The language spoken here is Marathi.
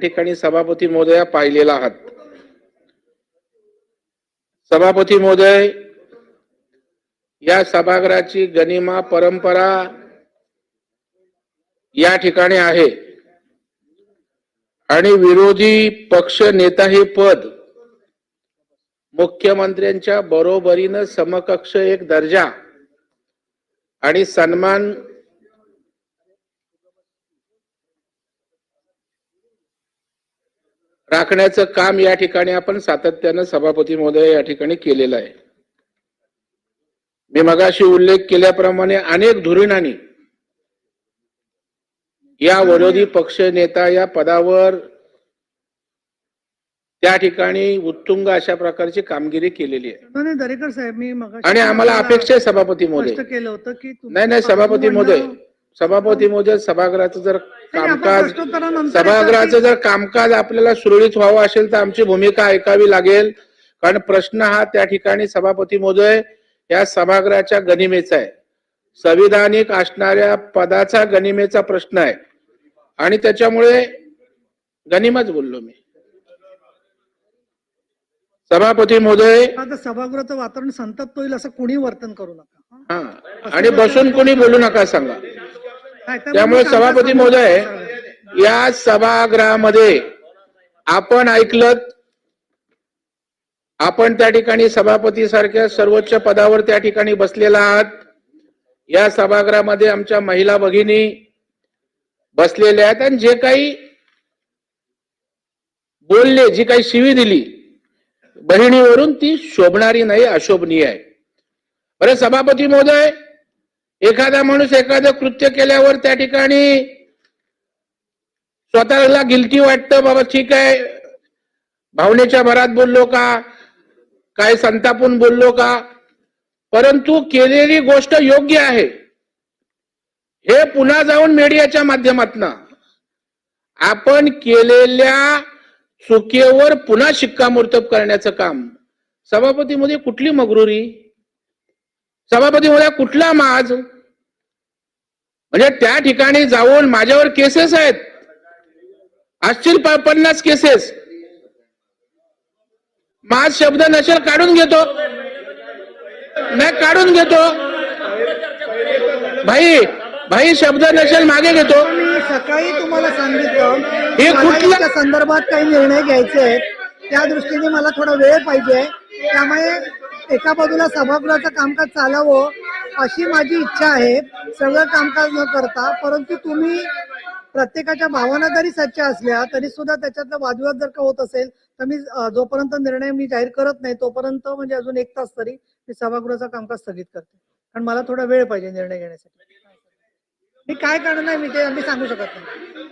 ठिकाणी सभापती महोदया पाहिलेला आहात. सभापती महोदय या सभागृहाची गनिमा परंपरा या ठिकाणी आहे. आणि विरोधी पक्ष नेता हे पद मुख्यमंत्र्यांच्या बरोबरीनं समकक्ष एक दर्जा आणि सन्मान राखण्याचं काम या ठिकाणी आपण सातत्यानं सभापती महोदय या ठिकाणी केलेलं आहे. मी मगाशी उल्लेख केल्याप्रमाणे अनेक धुरीणांनी या विरोधी पक्ष नेता या पदावर त्या ठिकाणी उत्तुंग अशा प्रकारची कामगिरी केलेली आहे. दरेकर साहेब मी आणि आम्हाला अपेक्षा आहे सभापती महोदय. केलं होतं की नाही नाही सभापती महोदय. सभापती महोदय सभागृहाचं जर कामकाज सभागृहाचं जर कामकाज आपल्याला सुरळीत व्हावं असेल तर आमची भूमिका ऐकावी लागेल. कारण प्रश्न हा त्या ठिकाणी सभापती महोदय या सभागृहाच्या गनिमेचा आहे. संविधानिक असणाऱ्या पदाचा गनिमेचा प्रश्न आहे. आणि त्याच्यामुळे गनिमाच बोललो मी. सभापती महोदय आता सभागृहाचं वातावरण संतप्त होईल असं कुणी वर्तन करू नका? हं? आणि बसून कोणी बोलू नका सांगा. त्यामुळे सभापती महोदय. या सभागृहामध्ये आपण ऐकलं आपण त्या ठिकाणी सभापती सारख्या सर्वोच्च पदावर त्या ठिकाणी बसलेला आहात या सभागृहामध्ये आमच्या महिला भगिनी बसलेल्या आहेत आणि जे काही बोलले जी काही शिवी दिली बहिणीवरून ती शोभणारी नाही अशोभनीय आहे अरे सभापती महोदय एखादा माणूस एखादं कृत्य केल्यावर त्या ठिकाणी स्वतःला गिलती वाटतं बाबा ठीक आहे भावनेच्या भरात बोललो का? काय संतापून बोललो का? परंतु केलेली गोष्ट योग्य आहे. हे पुन्हा जाऊन मीडियाच्या माध्यमातून. आपण केलेल्या चुकीवर पुन्हा शिक्कामोर्तब करण्याचं काम. सभापती मध्ये कुठली मगरुरी? सभापती मध्ये कुठला माज? म्हणजे त्या ठिकाणी जाऊन माझ्यावर केसेस आहेत. असतील पन्नास केसेस. माझ शब्द नसेल काढून घेतो. नाही काढून घेतो. भाई भाई शब्द नसेल मागे घेतो. सकाळी तुम्हाला सांगितलं हे कुठलं- महागाईच्या संदर्भात काही निर्णय घ्यायचे आहेत. त्या दृष्टीने मला थोडा वेळ पाहिजे. त्यामुळे एका बाजूला सभागृहाचं कामकाज चालावं अशी माझी इच्छा आहे. सगळं कामकाज न करता परंतु तुम्ही प्रत्येकाच्या भावना जरी सच्च्या असल्या तरी सुद्धा त्याच्यातला वादविवाद जर का होत असेल तर मी जोपर्यंत निर्णय मी जाहीर करत नाही तोपर्यंत म्हणजे अजून एक तास तरी मी सभागृहाचं कामकाज स्थगित करते. कारण मला थोडा वेळ पाहिजे निर्णय घेण्यासाठी. मी काय करणार नाही मी ते मी सांगू शकत नाही.